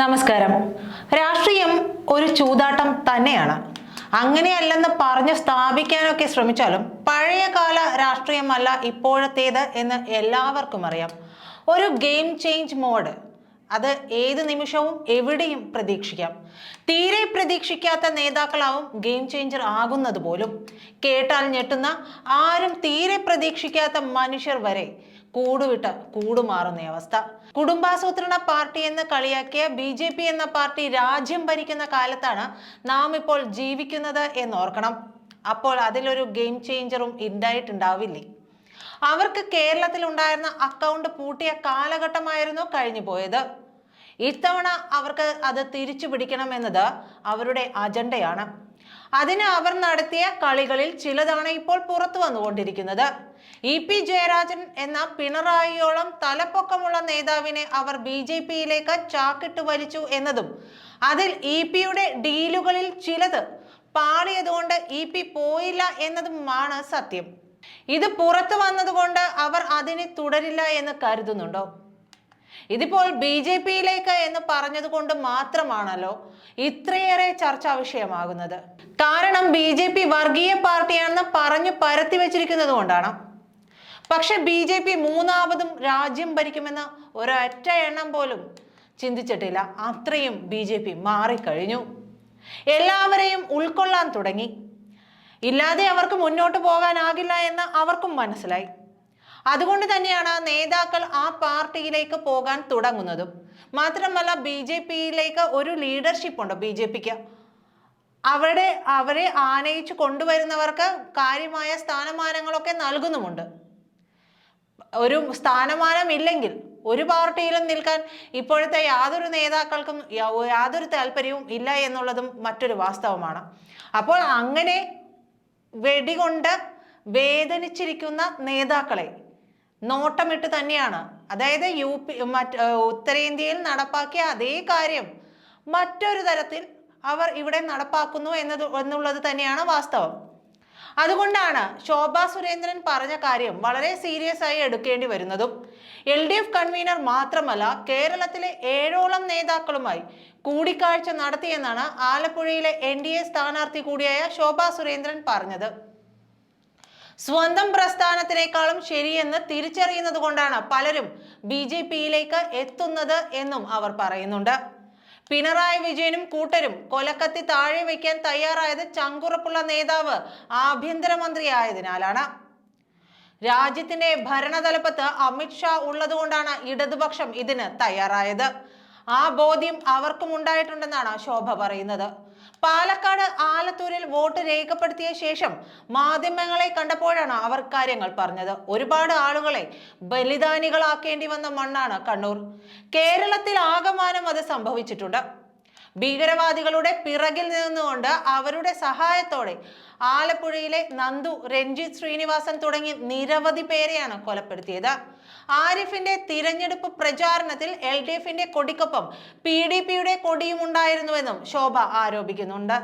നമസ്കാരം. രാഷ്ട്രീയം ഒരു ചൂതാട്ടം തന്നെയാണ്. അങ്ങനെയല്ലെന്ന് പറഞ്ഞ് സ്ഥാപിക്കാനൊക്കെ ശ്രമിച്ചാലും പഴയകാല രാഷ്ട്രീയമല്ല ഇപ്പോഴത്തേത് എന്ന് എല്ലാവർക്കും അറിയാം. ഒരു ഗെയിം ചേഞ്ച് മോഡ് അത് ഏത് നിമിഷവും എവിടെയും പ്രതീക്ഷിക്കാം. തീരെ പ്രതീക്ഷിക്കാത്ത നേതാക്കളാവും ഗെയിം ചേഞ്ചർ ആകുന്നത് പോലും. കേട്ടാൽ ഞെട്ടുന്ന ആരും തീരെ പ്രതീക്ഷിക്കാത്ത മനുഷ്യർ വരെ കൂടുവിട്ട് കൂടുമാറുന്ന അവസ്ഥ. കുടുംബാസൂത്രണ പാർട്ടി എന്ന് കളിയാക്കിയ ബി ജെ പി എന്ന പാർട്ടി രാജ്യം ഭരിക്കുന്ന കാലത്താണ് നാം ഇപ്പോൾ ജീവിക്കുന്നത് എന്നോർക്കണം. അപ്പോൾ അതിലൊരു ഗെയിം ചേഞ്ചറും ഉണ്ടായിട്ടുണ്ടാവില്ലേ അവർക്ക് കേരളത്തിൽ ഉണ്ടായിരുന്ന അക്കൗണ്ട് പൂട്ടിയ കാലഘട്ടമായിരുന്നു കഴിഞ്ഞു പോയത്. ഇത്തവണ അവർക്ക് അത് തിരിച്ചു പിടിക്കണമെന്നത് അവരുടെ അജണ്ടയാണ് അതിന് അവർ നടത്തിയ കളികളിൽ ചിലതാണ് ഇപ്പോൾ പുറത്തു വന്നുകൊണ്ടിരിക്കുന്നത്. ഇ പി ജയരാജൻ എന്ന പിണറായിയോളം തലപ്പൊക്കമുള്ള നേതാവിനെ അവർ ബി ജെ പിയിലേക്ക് ചാക്കിട്ട് വലിച്ചു എന്നതും അതിൽ ഇ പിയുടെ ഡീലുകളിൽ ചിലത് പാളിയതുകൊണ്ട് ഇ പി പോയില്ല എന്നതുമാണ് സത്യം. ഇത് പുറത്തു വന്നതുകൊണ്ട് അവർ അതിനെ തുടരില്ല എന്ന് കരുതുന്നുണ്ടോ? ഇതിപ്പോൾ ബി ജെ പിയിലേക്ക് എന്ന് പറഞ്ഞത് കൊണ്ട് മാത്രമാണല്ലോ ഇത്രയേറെ ചർച്ചാ വിഷയമാകുന്നത്. കാരണം ബി ജെ പി വർഗീയ പാർട്ടിയാണെന്ന് പറഞ്ഞു പരത്തി വെച്ചിരിക്കുന്നത് കൊണ്ടാണ്. പക്ഷെ ബി ജെ പി മൂന്നാമതും രാജ്യം ഭരിക്കുമെന്ന് ഒരൊറ്റ എണ്ണം പോലും ചിന്തിച്ചിട്ടില്ല. അത്രയും ബി ജെ പി മാറിക്കഴിഞ്ഞു. എല്ലാവരെയും ഉൾക്കൊള്ളാൻ തുടങ്ങി. ഇല്ലാതെ അവർക്ക് മുന്നോട്ട് പോകാനാകില്ല എന്ന് അവർക്കും മനസ്സിലായി. അതുകൊണ്ട് തന്നെയാണ് നേതാക്കൾ ആ പാർട്ടിയിലേക്ക് പോകാൻ തുടങ്ങുന്നതും. മാത്രമല്ല ബി ജെ പിയിലേക്ക് ഒരു ലീഡർഷിപ്പ് ഉണ്ട്? ബി ജെ പിക്ക്. അവിടെ അവരെ ആനയിച്ച് കൊണ്ടുവരുന്നവർക്ക് കാര്യമായ സ്ഥാനമാനങ്ങളൊക്കെ നൽകുന്നുമുണ്ട്. ഒരു സ്ഥാനമാനം ഇല്ലെങ്കിൽ ഒരു പാർട്ടിയിലും നിൽക്കാൻ ഇപ്പോഴത്തെ യാതൊരു നേതാക്കൾക്കും യാതൊരു താല്പര്യവും ഇല്ല എന്നുള്ളതും മറ്റൊരു വാസ്തവമാണ്. അപ്പോൾ അങ്ങനെ വെടികൊണ്ട് വേദനിച്ചിരിക്കുന്ന നേതാക്കളെ നോട്ടമിട്ട് തന്നെയാണ്. അതായത് യു പി മറ്റ് ഉത്തരേന്ത്യയിൽ നടപ്പാക്കിയ അതേ കാര്യം മറ്റൊരു തരത്തിൽ അവർ ഇവിടെ നടപ്പാക്കുന്നു എന്നത് എന്നുള്ളത് തന്നെയാണ് വാസ്തവം. അതുകൊണ്ടാണ് ശോഭ സുരേന്ദ്രൻ പറഞ്ഞ കാര്യം വളരെ സീരിയസ് ആയി എടുക്കേണ്ടി വരുന്നതും. എൽ ഡി എഫ് കൺവീനർ മാത്രമല്ല കേരളത്തിലെ ഏഴോളം നേതാക്കളുമായി കൂടിക്കാഴ്ച നടത്തിയെന്നാണ് ആലപ്പുഴയിലെ എൻ ഡി എ സ്ഥാനാർത്ഥി കൂടിയായ ശോഭ സുരേന്ദ്രൻ പറഞ്ഞത്. സ്വന്തം പ്രസ്ഥാനത്തിനേക്കാളും ശരിയെന്ന് തിരിച്ചറിയുന്നത് കൊണ്ടാണ് പലരും ബി ജെ പിയിലേക്ക് എത്തുന്നത് എന്നും അവർ പറയുന്നുണ്ട്. പിണറായി വിജയനും കൂട്ടരും കൊലക്കത്തി താഴെ വയ്ക്കാൻ തയ്യാറായത് ചങ്കുറപ്പുള്ള നേതാവ് ആഭ്യന്തരമന്ത്രി ആയതിനാലാണ് രാജ്യത്തിന്റെ ഭരണതലപ്പത്ത് അമിത്ഷാ ഉള്ളതുകൊണ്ടാണ് ഇടതുപക്ഷം ഇതിന് തയ്യാറായത്. ആ ബോധ്യം അവർക്കും ഉണ്ടായിട്ടുണ്ടെന്നാണ് ശോഭ പറയുന്നത്. പാലക്കാട് ആലത്തൂരിൽ വോട്ട് രേഖപ്പെടുത്തിയ ശേഷം മാധ്യമങ്ങളെ കണ്ടപ്പോഴാണ് അവർ കാര്യങ്ങൾ പറഞ്ഞത്. ഒരുപാട് ആളുകളെ ബലിദാനികളാക്കേണ്ടി വന്ന മണ്ണാണ് കണ്ണൂർ. കേരളത്തിൽ ആകമാനം അത് സംഭവിച്ചിട്ടുണ്ട്. ഭീകരവാദികളുടെ പിറകിൽ നിന്നുകൊണ്ട് അവരുടെ സഹായത്തോടെ ആലപ്പുഴയിലെ നന്ദു രഞ്ജിത് ശ്രീനിവാസൻ തുടങ്ങി നിരവധി പേരെയാണ് കൊലപ്പെടുത്തിയത്. ആരിഫിന്റെ തിരഞ്ഞെടുപ്പ് പ്രചാരണത്തിൽ എൽ ഡി എഫിന്റെ കൊടിക്കൊപ്പം പി ഡി പിയുടെ കൊടിയും ഉണ്ടായിരുന്നുവെന്നും ശോഭ ആരോപിക്കുന്നുണ്ട്.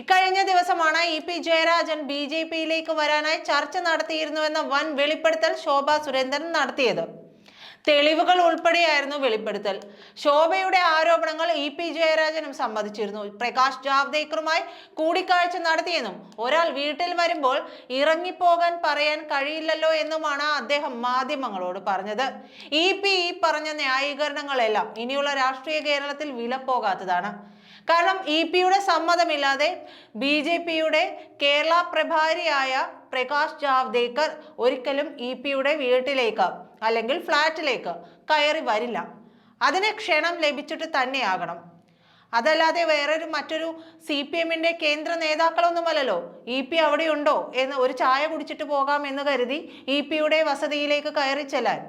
ഇക്കഴിഞ്ഞ ദിവസമാണ് E P Jayarajan B J പിയിലേക്ക് വരാനായി ചർച്ച നടത്തിയിരുന്നുവെന്ന വൻ വെളിപ്പെടുത്തൽ ശോഭ സുരേന്ദ്രൻ നടത്തിയത്. തെളിവുകൾ ഉൾപ്പെടെയായിരുന്നു വെളിപ്പെടുത്തൽ. ശോഭയുടെ ആരോപണങ്ങൾ ഇ പി ജയരാജനും സമ്മതിച്ചിരുന്നു. പ്രകാശ് ജാവ്ദേക്കറുമായി കൂടിക്കാഴ്ച നടത്തിയെന്നും ഒരാൾ വീട്ടിൽ വരുമ്പോൾ ഇറങ്ങിപ്പോകാൻ പറയാൻ കഴിയില്ലല്ലോ എന്നുമാണ് അദ്ദേഹം മാധ്യമങ്ങളോട് പറഞ്ഞത്. ഇ പി ഈ പറഞ്ഞ ന്യായീകരണങ്ങളെല്ലാം ഇനിയുള്ള രാഷ്ട്രീയ കേരളത്തിൽ വിലപ്പോകാത്തതാണ് കാരണം ഇ പിയുടെ സമ്മതമില്ലാതെ ബി ജെ പിയുടെ കേരള പ്രഭാരിയായ പ്രകാശ് ജാവ്ദേക്കർ ഒരിക്കലും ഇ പിയുടെ വീട്ടിലേക്ക് അല്ലെങ്കിൽ ഫ്ലാറ്റിലേക്ക് കയറി വരില്ല. അതിന് ക്ഷണം ലഭിച്ചിട്ട് തന്നെയാകണം. അതല്ലാതെ വേറൊരു മറ്റൊരു സി പി എമ്മിന്റെ കേന്ദ്ര നേതാക്കളൊന്നുമല്ലല്ലോ. ഇ പി അവിടെയുണ്ടോ എന്ന് ഒരു ചായ കുടിച്ചിട്ട് പോകാം എന്ന് കരുതി ഇ പിയുടെ വസതിയിലേക്ക് കയറി ചെല്ലാൻ.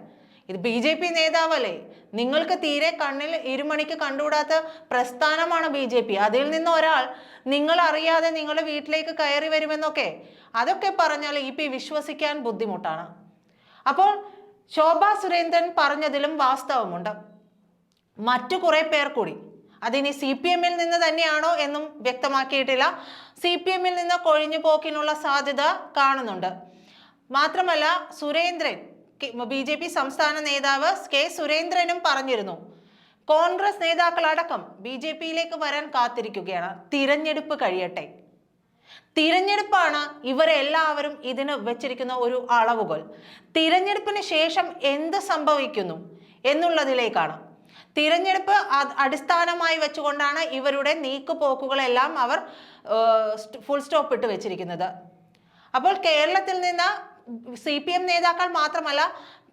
ഇത് ബി ജെ പി നേതാവല്ലേ? നിങ്ങൾക്ക് തീരെ കണ്ണിൽ ഇരുമണിക്ക് കണ്ടുകൂടാത്ത പ്രസ്ഥാനമാണ് ബി ജെ പി. അതിൽ നിന്ന് ഒരാൾ നിങ്ങൾ അറിയാതെ നിങ്ങളുടെ വീട്ടിലേക്ക് കയറി വരുമെന്നൊക്കെ. അതൊക്കെ പറഞ്ഞാൽ ഇ പി വിശ്വസിക്കാൻ ബുദ്ധിമുട്ടാണ്. അപ്പോൾ ശോഭാ സുരേന്ദ്രൻ പറഞ്ഞതിലും വാസ്തവമുണ്ട്. മറ്റു കുറെ പേർ കൂടി. അതിനി സി പി എമ്മിൽ നിന്ന് തന്നെയാണോ എന്നും വ്യക്തമാക്കിയിട്ടില്ല. സി പി എമ്മിൽ നിന്ന് കൊഴിഞ്ഞു പോക്കിനുള്ള സാധ്യത കാണുന്നുണ്ട്. മാത്രമല്ല സുരേന്ദ്രൻ ബി ജെ പി സംസ്ഥാന നേതാവ് കെ സുരേന്ദ്രനും പറഞ്ഞിരുന്നു കോൺഗ്രസ് നേതാക്കളടക്കം ബി ജെ പിയിലേക്ക് വരാൻ കാത്തിരിക്കുകയാണ്. തിരഞ്ഞെടുപ്പ് കഴിയട്ടെ. തിരഞ്ഞെടുപ്പാണ് ഇവരെല്ലാവരും ഇതിന് വെച്ചിരിക്കുന്ന ഒരു അളവുകൾ. തിരഞ്ഞെടുപ്പിന് ശേഷം എന്ത് സംഭവിക്കുന്നു എന്നുള്ളതിലേക്കാണ്. തിരഞ്ഞെടുപ്പ് അടിസ്ഥാനമായി വെച്ചുകൊണ്ടാണ് ഇവരുടെ നീക്കുപോക്കുകളെല്ലാം അവർ ഫുൾ സ്റ്റോപ്പ് ഇട്ട് വെച്ചിരിക്കുന്നത്. അപ്പോൾ കേരളത്തിൽ നിന്ന് സി പി എം നേതാക്കൾ മാത്രമല്ല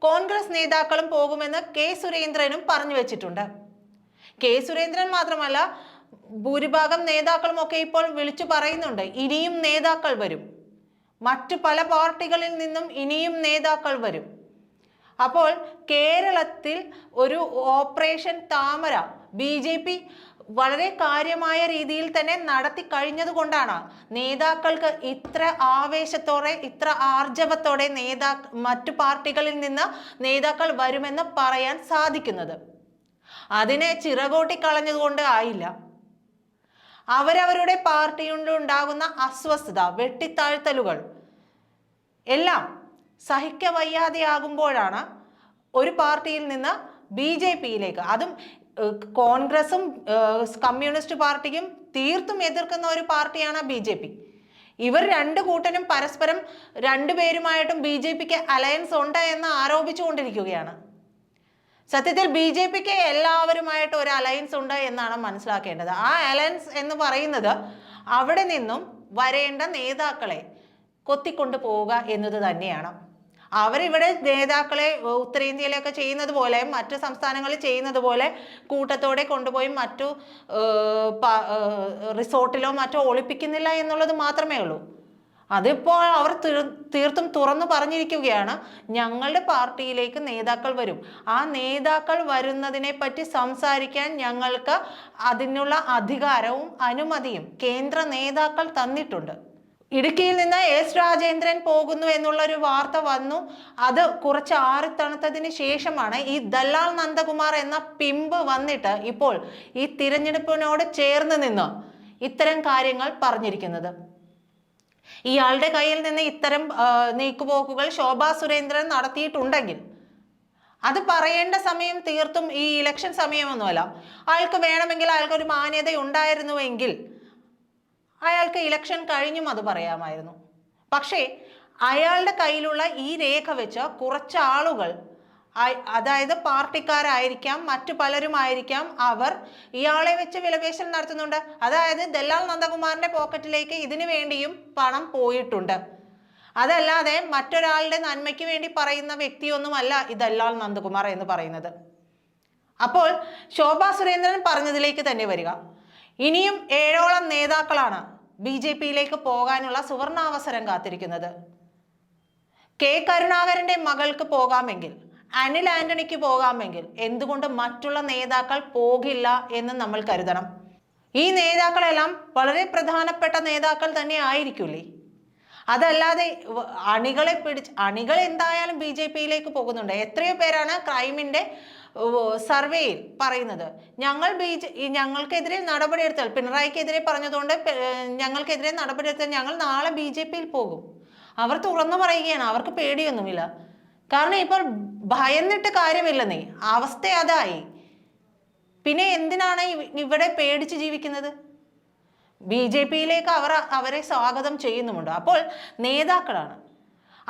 കോൺഗ്രസ് നേതാക്കളും പോകുമെന്ന് കെ സുരേന്ദ്രനും പറഞ്ഞു വെച്ചിട്ടുണ്ട്. കെ സുരേന്ദ്രൻ മാത്രമല്ല ഭൂരിഭാഗം നേതാക്കളും ഒക്കെ ഇപ്പോൾ വിളിച്ചു പറയുന്നുണ്ട് ഇനിയും നേതാക്കൾ വരും. മറ്റു പല പാർട്ടികളിൽ നിന്നും ഇനിയും നേതാക്കൾ വരും. അപ്പോൾ കേരളത്തിൽ ഒരു ഓപ്പറേഷൻ താമര ബി ജെ പി വളരെ കാര്യമായ രീതിയിൽ തന്നെ നടത്തി കഴിഞ്ഞതുകൊണ്ടാണ് നേതാക്കൾക്ക് ഇത്ര ആവേശത്തോടെ ഇത്ര ആർജവത്തോടെ നേതാ മറ്റു പാർട്ടികളിൽ നിന്ന് നേതാക്കൾ വരുമെന്ന് പറയാൻ സാധിക്കുന്നത്. അതിനെ ചിറകോട്ടി കളഞ്ഞതുകൊണ്ട് ആയില്ല. അവരവരുടെ പാർട്ടിയുണ്ട് ഉണ്ടാകുന്ന അസ്വസ്ഥത വെട്ടിത്താഴ്ത്തലുകൾ എല്ലാം സഹിക്ക വയ്യാതെയാകുമ്പോഴാണ് ഒരു പാർട്ടിയിൽ നിന്ന് ബി ജെ പിയിലേക്ക്. അതും കോൺഗ്രസും കമ്മ്യൂണിസ്റ്റ് പാർട്ടിക്കും തീർത്തും എതിർക്കുന്ന ഒരു പാർട്ടിയാണ് ബി ജെ പി. ഇവർ രണ്ട് കൂട്ടരും പരസ്പരം രണ്ടുപേരുമായിട്ടും ബി ജെ പിക്ക് അലയൻസ് ഉണ്ട് എന്ന് ആരോപിച്ചുകൊണ്ടിരിക്കുകയാണ്. സത്യത്തിൽ ബി ജെ പിക്ക് എല്ലാവരുമായിട്ട് ഒരു അലയൻസ് ഉണ്ട് എന്നാണ് മനസ്സിലാക്കേണ്ടത്. ആ അലയൻസ് എന്ന് പറയുന്നത് അവിടെ നിന്നും വരേണ്ട നേതാക്കളെ കൊത്തിക്കൊണ്ടു പോവുക എന്നത് തന്നെയാണ്. അവരിവിടെ നേതാക്കളെ ഉത്തരേന്ത്യയിലൊക്കെ ചെയ്യുന്നത് പോലെ മറ്റു സംസ്ഥാനങ്ങളിൽ ചെയ്യുന്നത് പോലെ കൂട്ടത്തോടെ കൊണ്ടുപോയി മറ്റു റിസോർട്ടിലോ മറ്റോ ഒളിപ്പിക്കുന്നില്ല എന്നുള്ളത് മാത്രമേ ഉള്ളൂ. അതിപ്പോൾ അവർ തീർത്തും തുറന്നു പറഞ്ഞിരിക്കുകയാണ് ഞങ്ങളുടെ പാർട്ടിയിലേക്ക് നേതാക്കൾ വരും. ആ നേതാക്കൾ വരുന്നതിനെ പറ്റി സംസാരിക്കാൻ ഞങ്ങൾക്ക് അതിനുള്ള അധികാരവും അനുമതിയും കേന്ദ്ര നേതാക്കൾ തന്നിട്ടുണ്ട്. ഇടുക്കിയിൽ നിന്ന് എസ് രാജേന്ദ്രൻ പോകുന്നു എന്നുള്ളൊരു വാർത്ത വന്നു. അത് കുറച്ച് ആറിത്തണുത്തതിന് ശേഷമാണ് ഈ ദല്ലാൽ നന്ദകുമാർ എന്ന പിമ്പ് വന്നിട്ട് ഇപ്പോൾ ഈ തിരഞ്ഞെടുപ്പിനോട് ചേർന്ന് നിന്ന് ഇത്തരം കാര്യങ്ങൾ പറഞ്ഞിരിക്കുന്നത്. ഇയാളുടെ കയ്യിൽ നിന്ന് ഇത്തരം നീക്കുപോക്കുകൾ ശോഭാ സുരേന്ദ്രൻ നടത്തിയിട്ടുണ്ടെങ്കിൽ അത് പറയേണ്ട സമയം തീർത്തും ഈ ഇലക്ഷൻ സമയമൊന്നുമല്ല. അയാൾക്ക് വേണമെങ്കിൽ അയാൾക്ക് ഒരു മാന്യത ഉണ്ടായിരുന്നുവെങ്കിൽ അയാൾക്ക് ഇലക്ഷൻ കഴിഞ്ഞും അത് പറയാമായിരുന്നു. പക്ഷേ അയാളുടെ കയ്യിലുള്ള ഈ രേഖ വെച്ച് കുറച്ച് ആളുകൾ അതായത് പാർട്ടിക്കാരായിരിക്കാം മറ്റു പലരുമായിരിക്കാം അവർ ഇയാളെ വെച്ച് വിലപേശൽ നടത്തുന്നുണ്ട്. അതായത് ദല്ലാൽ നന്ദകുമാറിന്റെ പോക്കറ്റിലേക്ക് ഇതിനു വേണ്ടിയും പണം പോയിട്ടുണ്ട്. അതല്ലാതെ മറ്റൊരാളുടെ നന്മയ്ക്ക് വേണ്ടി പറയുന്ന വ്യക്തിയൊന്നുമല്ല ഈ ദല്ലാൽ നന്ദകുമാർ എന്ന് പറയുന്നത്. അപ്പോൾ ശോഭാ സുരേന്ദ്രൻ പറഞ്ഞതിലേക്ക് തന്നെ വരിക. ഇനിയും ഏഴോളം നേതാക്കളാണ് ബി ജെ പിയിലേക്ക് പോകാനുള്ള സുവർണാവസരം കാത്തിരിക്കുന്നത്. കെ കരുണാകരന്റെ മകൾക്ക് പോകാമെങ്കിൽ അനിൽ ആന്റണിക്ക് പോകാമെങ്കിൽ എന്തുകൊണ്ട് മറ്റുള്ള നേതാക്കൾ പോകില്ല എന്ന് നമ്മൾ കരുതണം. ഈ നേതാക്കളെല്ലാം വളരെ പ്രധാനപ്പെട്ട നേതാക്കൾ തന്നെ ആയിരിക്കൂലേ? അതല്ലാതെ അണികളെ പിടിച്ച് അണികൾ എന്തായാലും ബി ജെ പിയിലേക്ക് പോകുന്നുണ്ട്. എത്രയോ പേരാണ് ക്രൈമിന്റെ സർവേയിൽ പറയുന്നത്. ഞങ്ങൾ ബി ജെ ഞങ്ങൾക്കെതിരെ നടപടിയെടുത്താൽ പിണറായിക്കെതിരെ പറഞ്ഞതുകൊണ്ട് ഞങ്ങൾക്കെതിരെ നടപടിയെടുത്താൽ ഞങ്ങൾ നാളെ ബി ജെ പിയിൽ പോകും. അവർ തുറന്നു പറയുകയാണ്. അവർക്ക് പേടിയൊന്നുമില്ല. കാരണം ഇപ്പോൾ ഭയന്നിട്ട് കാര്യമില്ലെന്നേ അവസ്ഥ അതായി. പിന്നെ എന്തിനാണ് ഇവിടെ പേടിച്ച് ജീവിക്കുന്നത്? ബി ജെ പിയിലേക്ക് അവർ അവരെ സ്വാഗതം ചെയ്യുന്നുമുണ്ട്. അപ്പോൾ നേതാക്കളാണ്.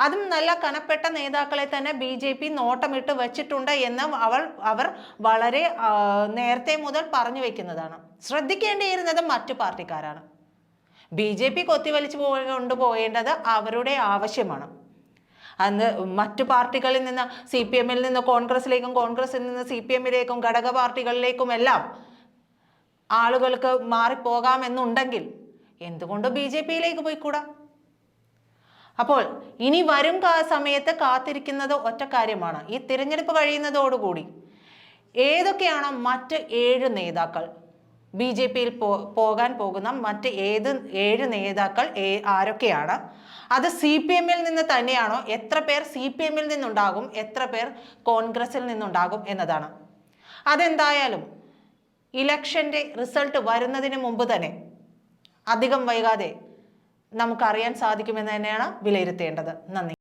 അതും നല്ല കനപ്പെട്ട നേതാക്കളെ തന്നെ ബി ജെ പി നോട്ടമിട്ട് വെച്ചിട്ടുണ്ട് എന്ന് അവൾ അവർ വളരെ നേരത്തെ മുതൽ പറഞ്ഞു വെക്കുന്നതാണ്. ശ്രദ്ധിക്കേണ്ടിയിരുന്നത് മറ്റു പാർട്ടിക്കാരാണ്. ബി ജെ പി കൊത്തിവലിച്ചു കൊണ്ടുപോകേണ്ടത് അവരുടെ ആവശ്യമാണ്. അന്ന് മറ്റു പാർട്ടികളിൽ നിന്ന് സി പി എമ്മിൽ നിന്ന് കോൺഗ്രസിലേക്കും കോൺഗ്രസിൽ നിന്ന് സി പി എമ്മിലേക്കും ഘടക പാർട്ടികളിലേക്കും എല്ലാം ആളുകൾക്ക് മാറിപ്പോകാമെന്നുണ്ടെങ്കിൽ എന്തുകൊണ്ട് ബി ജെ പിയിലേക്ക് പോയിക്കൂടാ? അപ്പോൾ ഇനി വരും സമയത്ത് കാത്തിരിക്കുന്നത് ഒറ്റ കാര്യമാണ്. ഈ തിരഞ്ഞെടുപ്പ് കഴിയുന്നതോടുകൂടി ഏതൊക്കെയാണ് മറ്റ് ഏഴ് നേതാക്കൾ ബി ജെ പിയിൽ പോകാൻ പോകുന്ന മറ്റ് ഏത് ഏഴ് നേതാക്കൾ ആരൊക്കെയാണ്? അത് സി പി എമ്മിൽ നിന്ന് തന്നെയാണോ? എത്ര പേർ സി പി എമ്മിൽ നിന്നുണ്ടാകും? എത്ര പേർ കോൺഗ്രസിൽ നിന്നുണ്ടാകും എന്നതാണ്. അതെന്തായാലും ഇലക്ഷന്റെ റിസൾട്ട് വരുന്നതിന് മുമ്പ് തന്നെ അധികം വൈകാതെ നമുക്കറിയാൻ സാധിക്കുമെന്ന് തന്നെയാണ് വിലയിരുത്തേണ്ടത്. നന്ദി.